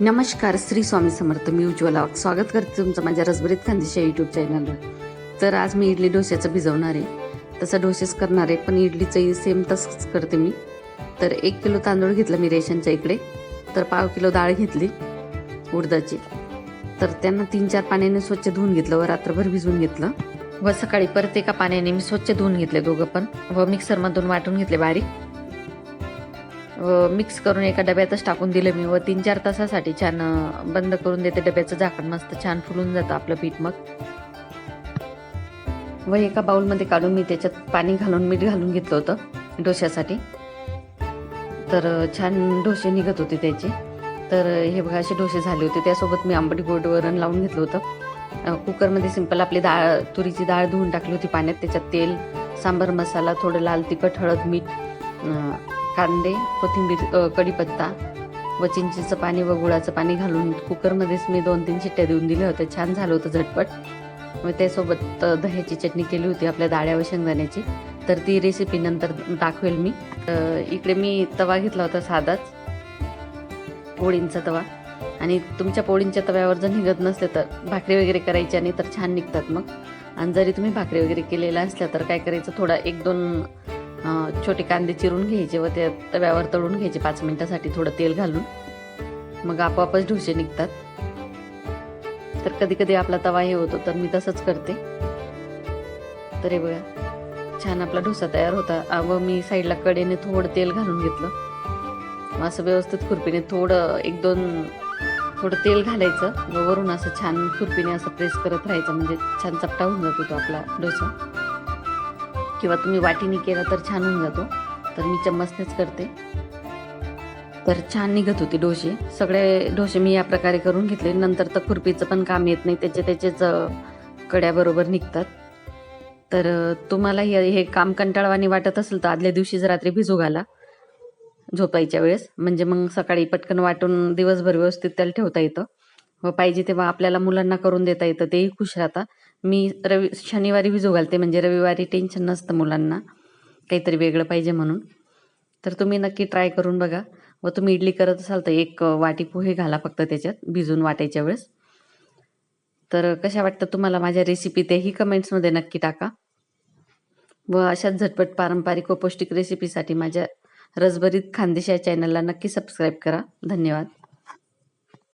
नमस्कार श्री स्वामी समर्थ मी उज्ज्वला स्वागत करते तुमचं माझ्या रसभरीत खांदेशा यूट्यूब चॅनलवर तर आज मी इडली डोश्याचं भिजवणार आहे. तसं डोसेच करणार आहे पण इडलीचंही सेम तसंच करते मी. तर एक किलो तांदूळ घेतला मी रेशनच्या इकडे. तर पाव किलो डाळ घेतली उडदाची. तर त्यांना तीन चार पाण्याने स्वच्छ धुवून घेतलं व रात्रभर भिजवून घेतलं. व सकाळी परत एका पाण्याने मी स्वच्छ धुवून घेतले दोघं पण. व मिक्सरमधून वाटून घेतले बारीक. मिक्स करून एका डब्यातच टाकून दिलं मी. व तीन चार तासासाठी छान बंद करून देते डब्याचं झाकण. मस्त छान फुलून जातं आपलं पीठ मग. व एका बाऊलमध्ये काढून मी त्याच्यात पाणी घालून मीठ घालून घेतलं होतं डोश्यासाठी. तर छान डोसे निघत होते त्याचे. तर हे बघा असे डोसे झाले होते. त्यासोबत मी आंबट गोड वरण लावून घेतलं होतं. कुकरमध्ये सिंपल आपली डाळ तुरीची डाळ धुवून टाकली होती पाण्यात. त्याच्यात तेल सांबर मसाला थोडं लाल तिखट हळद मीठ कांदे कोथिंबीर कढीपत्ता व चिंचेचं पाणी व गुळाचं पाणी घालून कुकरमध्येच मी दोन तीन शिट्ट्या देऊन दिल्या होत्या. छान झालं होतं झटपट. व त्यासोबत दह्याची चटणी केली होती आपल्या डाळ्या व शेंगदाण्याची. तर ती रेसिपी नंतर दाखवेल मी. इकडे मी तवा घेतला होता साधाच. पोळींचा तवा. आणि तुमच्या पोळींच्या तव्यावर जर निघत नसले तर भाकरी वगैरे करायची आणि तर छान निघतात मग. आणि जरी तुम्ही भाकरी वगैरे केलेल्या असल्या तर काय करायचं? थोडा एक दोन छोटे कांदे चिरून घ्यायचे व ते तव्यावर तळून घ्यायचे पाच मिनिटासाठी थोडं तेल घालून. मग आपोआपच ढोसे निघतात. तर कधी कधी आपला तवा हे होतो तर मी तसंच करते. तर हे बघा छान आपला डोसा तयार होता. व मी साईडला कडेने थोडं तेल घालून घेतलं. मग असं व्यवस्थित खुरपीने थोडं एक दोन थोडं तेल घालायचं व वरून असं छान खुरपीने असं प्रेस करत राहायचं. म्हणजे छान चपटा होऊन जातो तो आपला डोसा किंवा तुम्ही वाटीने केला तर छान होऊन जातो. तर मी चम्मचनेच करते. तर छान निघत होते डोसे. सगळे डोसे मी या प्रकारे करून घेतले. नंतर तर खुरपीचं पण काम येत नाही. त्याचे त्याचेच कड्याबरोबर निघतात. तर तुम्हाला हे हे काम कंटाळवाणी वाटत असेल तर आदल्या दिवशीच रात्री भिजू घाला. झोपायच्या वेळेस. म्हणजे मग सकाळी पटकन वाटून दिवसभर व्यवस्थित त्याला ठेवता येतं. पाहिजे तेव्हा आपल्याला मुलांना करून देता येतं तेही खुश राहता. मी रवि शनिवारी भिजू घालते म्हणजे रविवारी टेन्शन नसतं मुलांना. काहीतरी वेगळं पाहिजे म्हणून. तर तुम्ही नक्की ट्राय करून बघा. व तुम्ही इडली करत असाल तर एक वाटी पोहे घाला फक्त त्याच्यात भिजून वाटायच्या वेळेस. तर कशा वाटतं तुम्हाला माझ्या रेसिपी तेही कमेंट्समध्ये नक्की टाका. व अशाच झटपट पारंपरिक व पौष्टिक रेसिपीसाठी माझ्या रसभरीत खानदेश या चॅनलला नक्की सबस्क्राईब करा. धन्यवाद.